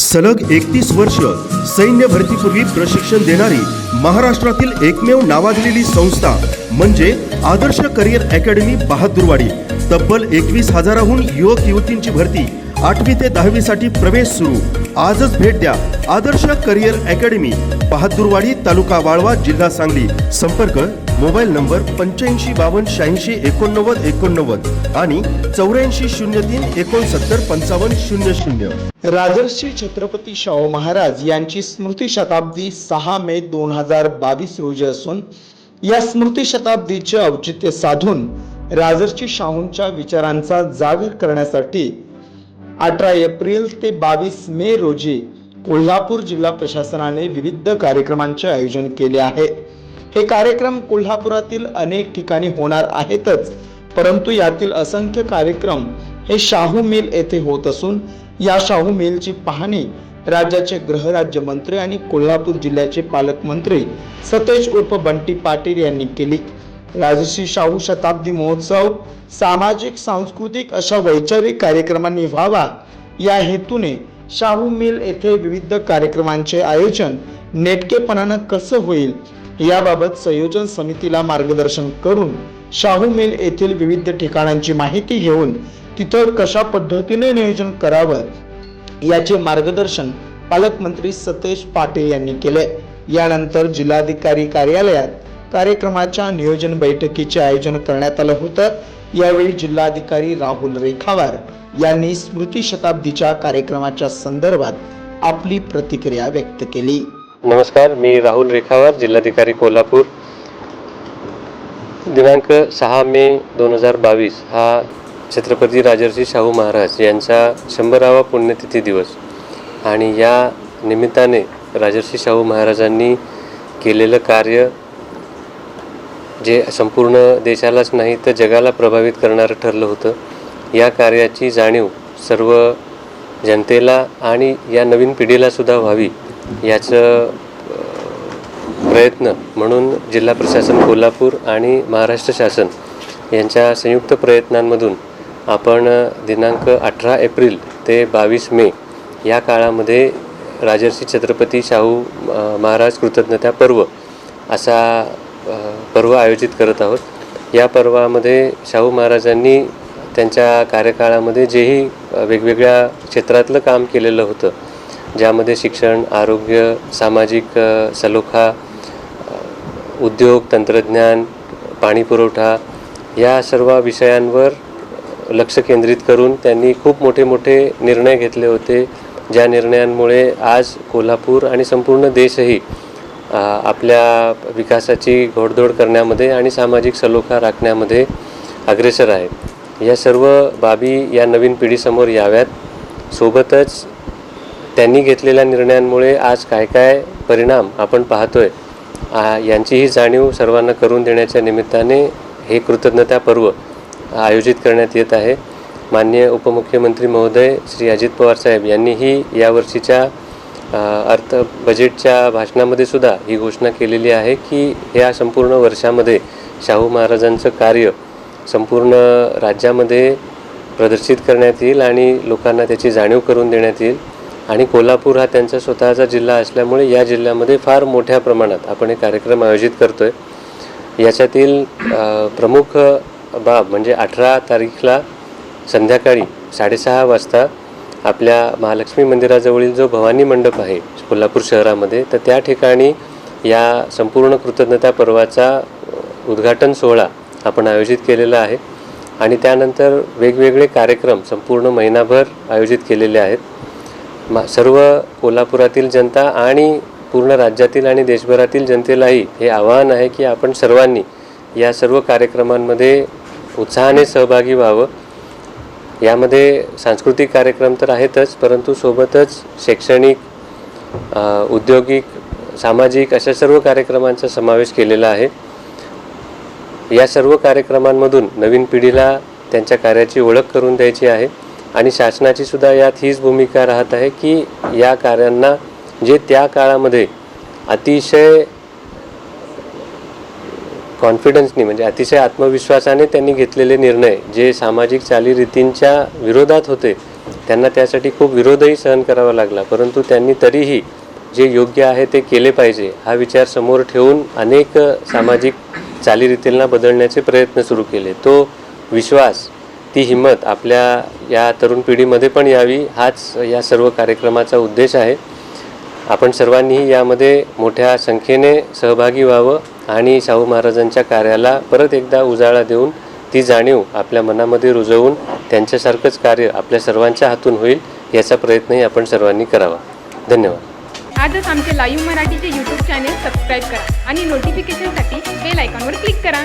सलग एकतीस वर्ष सैन्य भरतीपूर्वी प्रशिक्षण देणारी महाराष्ट्रातील एकमेव नावाजलेली संस्था म्हणजे आदर्श करिअर अकॅडमी बहादूरवाडी. तब्बल एकवीस हजाराहून युवक युवतींची भरती आठवी ते दहावीसाठी प्रवेश सुरू. आजच भेट द्या आदर्श करिअर अकॅडमी बहादूरवाडी तालुका वाळवा जिल्हा सांगली. संपर्क मोबाईल नंबर पंच्याऐंशी बावन्न शहाऐंशी एकोणनव्वद एकोणनव्वद आणि चौऱ्याऐंशी शून्य तीन एकोणसत्तर पंचावन्न शून्य शून्य. राजर्षी छत्रपती शाहू महाराज यांची स्मृती शताब्दी सहा मे दोन हजार बावीस रोजी असून या स्मृती शताब्दीचे औचित्य साधून राजर्षी शाहूंच्या विचारांचा जागर करण्यासाठी अठरा एप्रिल ते बावीस मे रोजी कोल्हापूर जिल्हा प्रशासनाने विविध कार्यक्रमांचे आयोजन केले आहे. हे कार्यक्रम कोल्हापुरातील अनेक ठिकाणी होणार आहेतच परंतु यातील असंख्य कार्यक्रम हे शाहू मिल येथे होत असून या शाहू मिलची पाहणी राज्याचे गृहराज्यमंत्री आणि कोल्हापूर जिल्ह्याचे पालकमंत्री सतेज उर्फ बंटी पाटील यांनी केली. राजश्री शाहू शताब्दी महोत्सव सामाजिक सांस्कृतिक अशा वैचारिक कार्यक्रमांनी व्हावा या हेतूने शाहू मिल येथे विविध कार्यक्रमांचे आयोजन नेटकेपणानं कसं होईल याबाबत संयोजन समितीला मार्गदर्शन करून शाहू मिल येथील विविध ठिकाणांची माहिती घेऊन तिथं कशा पद्धतीने नियोजन करावं याचे मार्गदर्शन पालकमंत्री सतेज पाटील यांनी केले. यानंतर जिल्हाधिकारी कार्यालयात कार्यक्रमाच्या नियोजन बैठकीचे आयोजन करण्यात आलं होतं. यावेळी जिल्हाधिकारी राहुल रेखावार यांनी स्मृती शताब्दीच्या कार्यक्रमाच्या संदर्भात आपली प्रतिक्रिया व्यक्त केली. नमस्कार मी राहुल रेखावार जिल्हाधिकारी कोल्हापूर. दिनांक सहा मे दोन हजार बावीस हा छत्रपती राजर्षी शाहू महाराज यांचा शंभरावा पुण्यतिथी दिवस आणि या निमित्ताने राजर्षी शाहू महाराजांनी केलेलं कार्य जे संपूर्ण देशालाच नाही तर जगाला प्रभावित करणारं ठरलं होतं. या कार्याची जाणीव सर्व जनतेला आणि या नवीन पिढीलासुद्धा व्हावी याचं प्रयत्न म्हणून जिल्हा प्रशासन कोल्हापूर आणि महाराष्ट्र शासन यांच्या संयुक्त प्रयत्नांमधून आपण दिनांक अठरा एप्रिल ते बावीस मे या काळामध्ये राजर्षी छत्रपती शाहू महाराज कृतज्ञता पर्व असा पर्व आयोजित करत आहोत. या पर्वामध्ये शाहू महाराजांनी त्यांच्या कार्यकाळामध्ये जेही वेगवेगळ्या क्षेत्रातलं काम केलेलं होतं ज्यामध्ये शिक्षण आरोग्य सामाजिक सलोखा उद्योग तंत्रज्ञान पाणीपुरवठा या सर्व विषयांवर लक्ष केंद्रित करून त्यांनी खूप मोठे मोठे निर्णय घेतले होते ज्या निर्णयांमुळे आज कोल्हापूर आणि संपूर्ण देशही आपल्या विकासाची घोडदौड करण्यामध्ये आणि सामाजिक सलोखा राखण्यामध्ये अग्रेसर आहे. या सर्व बाबी या नवीन पिढीसमोर याव्यात. सोबतच त्यांनी घेतलेल्या निर्णयांमुळे आज काय काय परिणाम आपण पाहतोय यांचीही जाणीव सर्वांना करून देण्याच्या निमित्ताने हे कृतज्ञता पर्व आयोजित करण्यात येत आहे. माननीय उपमुख्यमंत्री महोदय श्री अजित पवार साहेब यांनीही यावर्षीच्या अर्थ बजेटच्या भाषणामध्ये सुद्धा ही घोषणा केलेली आहे की ह्या संपूर्ण वर्षामध्ये शाहू महाराजांचं कार्य संपूर्ण राज्यामध्ये प्रदर्शित करण्यात येईल आणि लोकांना त्याची जाणीव करून देण्यात येईल. आणि कोल्हापूर हा त्यांचा स्वतःचा जिल्हा असल्यामुळे या जिल्ह्यामध्ये फार मोठ्या प्रमाणात आपण हे कार्यक्रम आयोजित करतो आहे याच्यातील प्रमुख बाब म्हणजे अठरा तारीखला संध्याकाळी साडेसहा वाजता आपल्या महालक्ष्मी मंदिराजवळील जो भवानी मंडप आहे कोल्हापूर शहरामध्ये तर त्या ठिकाणी या संपूर्ण कृतज्ञता पर्वाचा उद्घाटन सोहळा आपण आयोजित केलेला आहे. आणि त्यानंतर वेगवेगळे कार्यक्रम संपूर्ण महिनाभर आयोजित केलेले आहेत. सर्व कोल्हापुरातील जनता आणि पूर्ण राज्यातील आणि देशभरातील जनतेलाही हे आवाहन आहे की आपण सर्वांनी या सर्व कार्यक्रमांमध्ये उत्साहाने सहभागी व्हावं. यामध्ये सांस्कृतिक कार्यक्रम तर आहेतच परंतु सोबतच शैक्षणिक उद्योगिक औद्योगिक सामाजिक अशा सर्व कार्यक्रमांचा समावेश केलेला आहे. या सर्व कार्यक्रमांमधून नवीन पिढीला त्यांच्या कार्याची ओळख करून द्यायची आहे. आणि शासनाची सुद्धा यात हीच भूमिका राहत आहे की या कार्यांना जे त्या काळामध्ये अतिशय कॉन्फिडन्सनी म्हणजे अतिशय आत्मविश्वासाने त्यांनी घेतलेले निर्णय जे सामाजिक चालीरीतींच्या विरोधात होते त्यांना त्यासाठी खूप विरोधही सहन करावा लागला. परंतु त्यांनी तरीही जे योग्य आहे ते केले पाहिजे हा विचार समोर ठेवून अनेक सामाजिक चालीरीतींना बदलण्याचे प्रयत्न सुरू केले. तो विश्वास ती हिंमत आपल्या या तरुण पिढीमध्ये पण यावी हाच या सर्व कार्यक्रमाचा उद्देश आहे. आपण सर्वांनीही यामध्ये मोठ्या संख्येने सहभागी व्हावं आणि शाहू महाराजांच्या कार्याला परत एकदा उजाळा देऊन ती जाणीव आपल्या मनामध्ये रुजवून त्यांच्यासारखंच कार्य आपल्या सर्वांच्या हातून होईल याचा प्रयत्नही आपण सर्वांनी करावा. धन्यवाद. आजच आमचे लाईव्ह मराठीचे यूट्यूब चॅनेल सबस्क्राईब करा आणि नोटिफिकेशनसाठी बेल आयकॉनवर क्लिक करा.